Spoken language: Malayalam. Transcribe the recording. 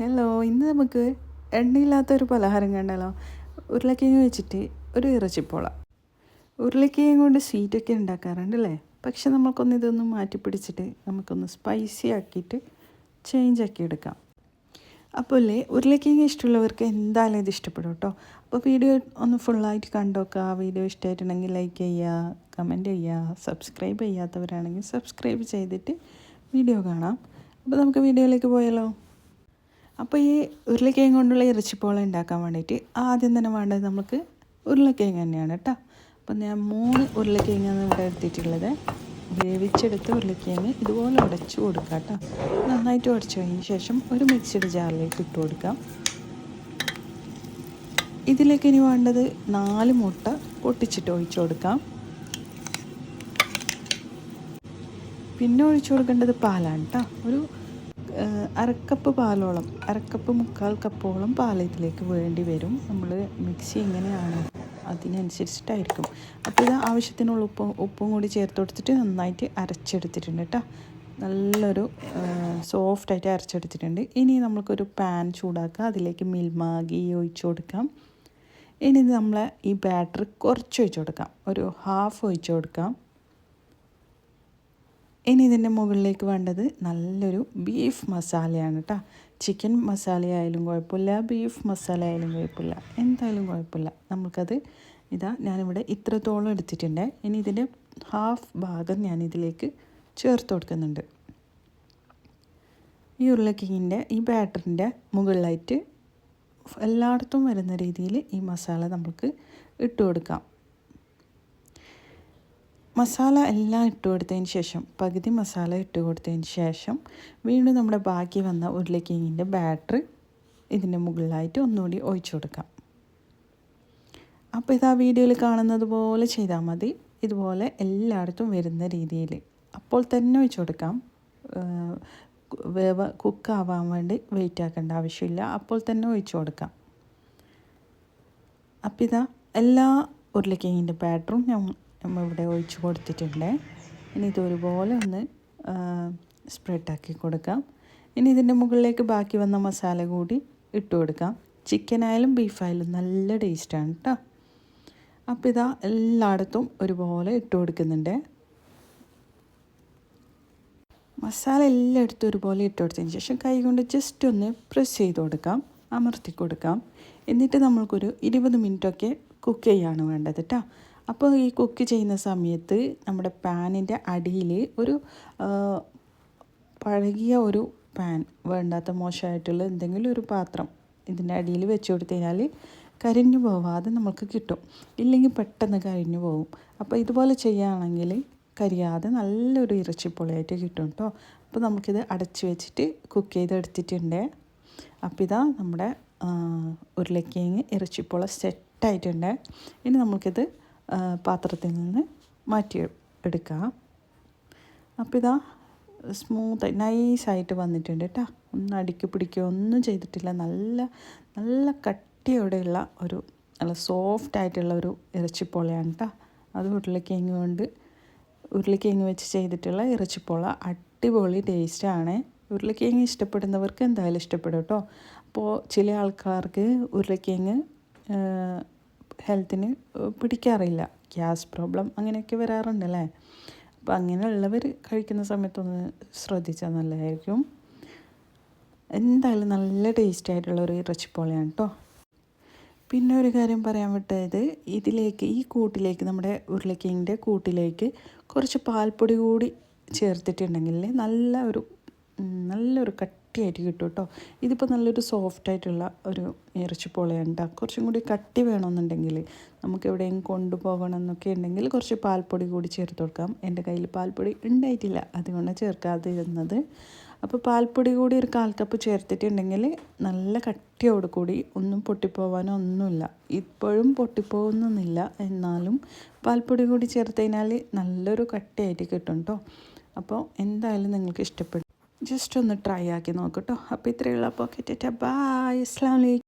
ഹലോ ഇന്ന് നമുക്ക് എണ്ണയില്ലാത്ത ഒരു പലഹാരം കണ്ടല്ലോ. ഉരുളക്കിഴങ്ങ് വെച്ചിട്ട് ഒരു ഇറച്ചിപ്പോള. ഉരുളക്കിഴങ്ങ് കൊണ്ട് സ്വീറ്റൊക്കെ ഉണ്ടാക്കാറുണ്ട് അല്ലേ? പക്ഷെ നമുക്കൊന്ന് ഇതൊന്ന് മാറ്റി പിടിച്ചിട്ട് നമുക്കൊന്ന് സ്പൈസി ആക്കിയിട്ട് ചേഞ്ച് ആക്കി എടുക്കാം. അപ്പോൾ അല്ലേ ഉരുളക്കിഴങ്ങ് ഇഷ്ടമുള്ളവർക്ക് എന്തായാലും ഇത് ഇഷ്ടപ്പെടും കേട്ടോ. അപ്പോൾ വീഡിയോ ഒന്ന് ഫുള്ളായിട്ട് കണ്ടോക്കുക വീഡിയോ ഇഷ്ടമായിട്ടുണ്ടെങ്കിൽ ലൈക്ക് ചെയ്യുക കമന്റ് ചെയ്യുക സബ്സ്ക്രൈബ് ചെയ്യാത്തവരാണെങ്കിൽ സബ്സ്ക്രൈബ് ചെയ്തിട്ട് വീഡിയോ കാണാം. അപ്പോൾ നമുക്ക് വീഡിയോയിലേക്ക് പോയാലോ? അപ്പോൾ ഈ ഉരുളക്കിഴങ്ങ് കൊണ്ടുള്ള ഇറച്ചിപ്പോള ഉണ്ടാക്കാൻ വേണ്ടിയിട്ട് ആദ്യം തന്നെ വേണ്ടത് നമുക്ക് ഉരുളക്കിഴങ്ങ് തന്നെയാണ് കേട്ടോ. അപ്പോൾ ഞാൻ മൂന്ന് ഉരുളക്കിഴങ്ങാണ് ഇവിടെ എടുത്തിട്ടുള്ളത്. വേവിച്ചെടുത്ത ഉരുളക്കിഴങ്ങ് ഇതുപോലെ ഉടച്ചു കൊടുക്കുക കേട്ടോ. നന്നായിട്ട് ഉടച്ചു കഴിഞ്ഞ ശേഷം ഒരു മിക്സിയുടെ ജാറിലേക്ക് ഇട്ട് കൊടുക്കാം. ഇതിലേക്ക് ഇനി വേണ്ടത് നാല് മുട്ട പൊട്ടിച്ചിട്ട് ഒഴിച്ചു കൊടുക്കാം. പിന്നെ ഒഴിച്ചു കൊടുക്കേണ്ടത് പാലാണ് കേട്ടോ. ഒരു അരക്കപ്പ് പാലോളം അരക്കപ്പ് മുക്കാൽ കപ്പോളം പാൽ ഇതിലേക്ക് വേണ്ടി വരും. നമ്മൾ മിക്സി എങ്ങനെയാണ് അതിനനുസരിച്ചിട്ടായിരിക്കും. അപ്പോൾ ഇത് ആവശ്യത്തിനുള്ള ഉപ്പും ഉപ്പും കൂടി ചേർത്ത് കൊടുത്തിട്ട് നന്നായിട്ട് അരച്ചെടുത്തിട്ടുണ്ട് കേട്ടോ നല്ലൊരു സോഫ്റ്റായിട്ട് അരച്ചെടുത്തിട്ടുണ്ട്. ഇനി നമുക്കൊരു പാൻ ചൂടാക്കുക. അതിലേക്ക് മിൽമാഗി ഒഴിച്ചു കൊടുക്കാം. ഇനി നമ്മൾ ഈ ബാറ്റർ കുറച്ച് ഒഴിച്ചു കൊടുക്കാം. ഒരു ഹാഫ് ഒഴിച്ചു കൊടുക്കാം. ഇനി ഇതിന്റെ മുകളിലേക്ക് വേണ്ടത് നല്ലൊരു ബീഫ് മസാലയാണ് കേട്ടോ ചിക്കൻ മസാല ആയാലും കുഴപ്പമില്ല ബീഫ് മസാല ആയാലും കുഴപ്പമില്ല എന്തായാലും കുഴപ്പമില്ല. നമുക്കത് ഇതാ ഞാനിവിടെ ഇത്രത്തോളം എടുത്തിട്ടുണ്ട്. ഇനി ഇതിന്റെ ഹാഫ് ഭാഗം ഞാൻ ഇതിലേക്ക് ചേർത്ത് കൊടുക്കുന്നുണ്ട്. ഈ ഉരുളക്കിങ്ങിന്റെ ഈ ബാറ്ററിന്റെ മുകളിലായിട്ട് എല്ലായിടത്തും വരുന്ന രീതിയിൽ ഈ മസാല നമുക്ക് ഇട്ട് കൊടുക്കാം. മസാല എല്ലാം ഇട്ട് കൊടുത്തതിന് ശേഷം പകുതി മസാല ഇട്ട് കൊടുത്തതിന് ശേഷം വീണ്ടും നമ്മുടെ ബാക്കി വന്ന ഉരുളക്കിഴങ്ങിന്റെ ബാറ്റർ ഇതിന്റെ മുകളിലായിട്ട് ഒന്നുകൂടി ഒഴിച്ചു കൊടുക്കാം. അപ്പോൾ ഇത് ആ വീഡിയോയിൽ കാണുന്നത് പോലെ ചെയ്താൽ മതി. ഇതുപോലെ എല്ലായിടത്തും വരുന്ന രീതിയിൽ. അപ്പോൾ തന്നെ ഒഴിച്ചു കൊടുക്കാം. വേവ കുക്കാവാൻ വേണ്ടി വെയിറ്റ് ആക്കേണ്ട ആവശ്യമില്ല. അപ്പോൾ തന്നെ ഒഴിച്ചു കൊടുക്കാം. അപ്പം ഇതാ എല്ലാ ഉരുളക്കിഴങ്ങിന്റെ ബാറ്ററും ഞാൻ നമ്മൾ ഇവിടെ ഒഴിച്ച് കൊടുത്തിട്ടുണ്ട്. ഇനി ഇതൊരുപോലെ ഒന്ന് സ്പ്രെഡാക്കി കൊടുക്കാം. ഇനി ഇതിന്റെ മുകളിലേക്ക് ബാക്കി വന്ന മസാല കൂടി ഇട്ട് കൊടുക്കാം. ചിക്കൻ ആയാലും ബീഫായാലും നല്ല ടേസ്റ്റാണ് കേട്ടോ അപ്പോൾ ഇതാ എല്ലായിടത്തും ഒരുപോലെ ഇട്ട് കൊടുക്കുന്നുണ്ട്. മസാല എല്ലായിടത്തും ഒരുപോലെ ഇട്ട് കൊടുത്തതിന് ശേഷം കൈ കൊണ്ട് ജസ്റ്റ് ഒന്ന് പ്രസ് ചെയ്ത് കൊടുക്കാം. അമർത്തി കൊടുക്കാം. എന്നിട്ട് നമ്മൾക്കൊരു ഇരുപത് മിനിറ്റൊക്കെ കുക്ക് ചെയ്യാണ് വേണ്ടത് കേട്ടോ അപ്പോൾ ഈ കുക്ക് ചെയ്യുന്ന സമയത്ത് നമ്മുടെ പാനിന്റെ അടിയിൽ ഒരു പഴകിയ ഒരു പാൻ വേണ്ടാത്ത മോശമായിട്ടുള്ള എന്തെങ്കിലും ഒരു പാത്രം ഇതിന്റെ അടിയിൽ വെച്ച് കൊടുത്തു കഴിഞ്ഞാൽ കരിഞ്ഞു പോവാതെ നമുക്ക് കിട്ടും. ഇല്ലെങ്കിൽ പെട്ടെന്ന് കരിഞ്ഞു പോകും അപ്പോൾ ഇതുപോലെ ചെയ്യുകയാണെങ്കിൽ കരിയാതെ നല്ലൊരു ഇറച്ചിപ്പൊളിയായിട്ട് കിട്ടും കേട്ടോ. അപ്പോൾ നമുക്കിത് അടച്ച് വെച്ചിട്ട് കുക്ക് ചെയ്തെടുത്തിട്ടുണ്ട്. അപ്പോൾ ഇതാ നമ്മുടെ ഉരുളക്കിഴങ്ങ് ഇറച്ചിപ്പൊള സെറ്റായിട്ടുണ്ട് ഇനി നമുക്കിത് പാത്രത്തിൽ നിന്ന് മാറ്റി എടുക്കുക അപ്പോൾ ഇതാ സ്മൂത്ത് നൈസായിട്ട് വന്നിട്ടുണ്ട് കേട്ടോ ഒന്നും അടുക്കി പിടിക്കുകയോ ഒന്നും ചെയ്തിട്ടില്ല. നല്ല നല്ല കട്ടിയോടെയുള്ള ഒരു നല്ല സോഫ്റ്റ് ആയിട്ടുള്ള ഒരു ഇറച്ചിപ്പോളയാണ് കേട്ടോ അത് ഉരുളക്കിഴങ്ങ് കൊണ്ട് ഉരുളക്കിഴങ്ങ് വെച്ച് ചെയ്തിട്ടുള്ള ഇറച്ചിപ്പോള അടിപൊളി ടേസ്റ്റാണ് ഉരുളക്കിഴങ്ങ് ഇഷ്ടപ്പെടുന്നവർക്ക് എന്തായാലും ഇഷ്ടപ്പെടും കേട്ടോ അപ്പോൾ ചില ആൾക്കാർക്ക് ഉരുളക്കിഴങ്ങ് ഹെൽത്തിന് പിടിക്കാറില്ല. ഗ്യാസ് പ്രോബ്ലം അങ്ങനെയൊക്കെ വരാറുണ്ടല്ലേ? അപ്പോൾ അങ്ങനെയുള്ളവർ കഴിക്കുന്ന സമയത്തൊന്ന് ശ്രദ്ധിച്ചാൽ നല്ലതായിരിക്കും. എന്തായാലും നല്ല ടേസ്റ്റ് ആയിട്ടുള്ള ഒരു ഇറച്ചിപ്പോളയാണ് കേട്ടോ പിന്നെ ഒരു കാര്യം പറയാൻ വിട്ടത് ഇതിലേക്ക് ഈ കൂട്ടിലേക്ക് നമ്മുടെ ഉരുളക്കിങ്ങിന്റെ കൂട്ടിലേക്ക് കുറച്ച് പാൽപ്പൊടി കൂടി ചേർത്തിട്ടുണ്ടെങ്കിൽ നല്ല ഒരു നല്ലൊരു കട്ടിയായിട്ട് കിട്ടും കേട്ടോ. ഇതിപ്പോൾ നല്ലൊരു സോഫ്റ്റ് ആയിട്ടുള്ള ഒരു ഇറച്ചിപ്പോളയാണ് കേട്ടോ കുറച്ചും കൂടി കട്ടി വേണമെന്നുണ്ടെങ്കിൽ നമുക്ക് എവിടെയും കൊണ്ടുപോകണം എന്നൊക്കെ ഉണ്ടെങ്കിൽ കുറച്ച് പാൽപ്പൊടി കൂടി ചേർത്ത് കൊടുക്കാം. എന്റെ കയ്യിൽ പാൽപ്പൊടി ഉണ്ടായിട്ടില്ല. അതുകൊണ്ട് ചേർക്കാതെ ഇരുന്നത് അപ്പോൾ പാൽപ്പൊടി കൂടി ഒരു കാൽ കപ്പ് ചേർത്തിട്ടുണ്ടെങ്കിൽ നല്ല കട്ടിയോട് കൂടി ഒന്നും പൊട്ടിപ്പോവാനോ ഒന്നുമില്ല. ഇപ്പോഴും പൊട്ടിപ്പോകുന്നൊന്നുമില്ല എന്നാലും പാൽപ്പൊടി കൂടി ചേർത്ത് കഴിഞ്ഞാൽ നല്ലൊരു കട്ടിയായിട്ട് കിട്ടും കേട്ടോ. അപ്പോൾ എന്തായാലും നിങ്ങൾക്ക് ഇഷ്ടപ്പെടും ജസ്റ്റ് ഒന്ന് ട്രൈ ആക്കി നോക്കട്ടോ അപ്പോൾ ഇത്രയുള്ള പോക്കറ്റ് ബായ് അസ്ലാം വലൈക്കും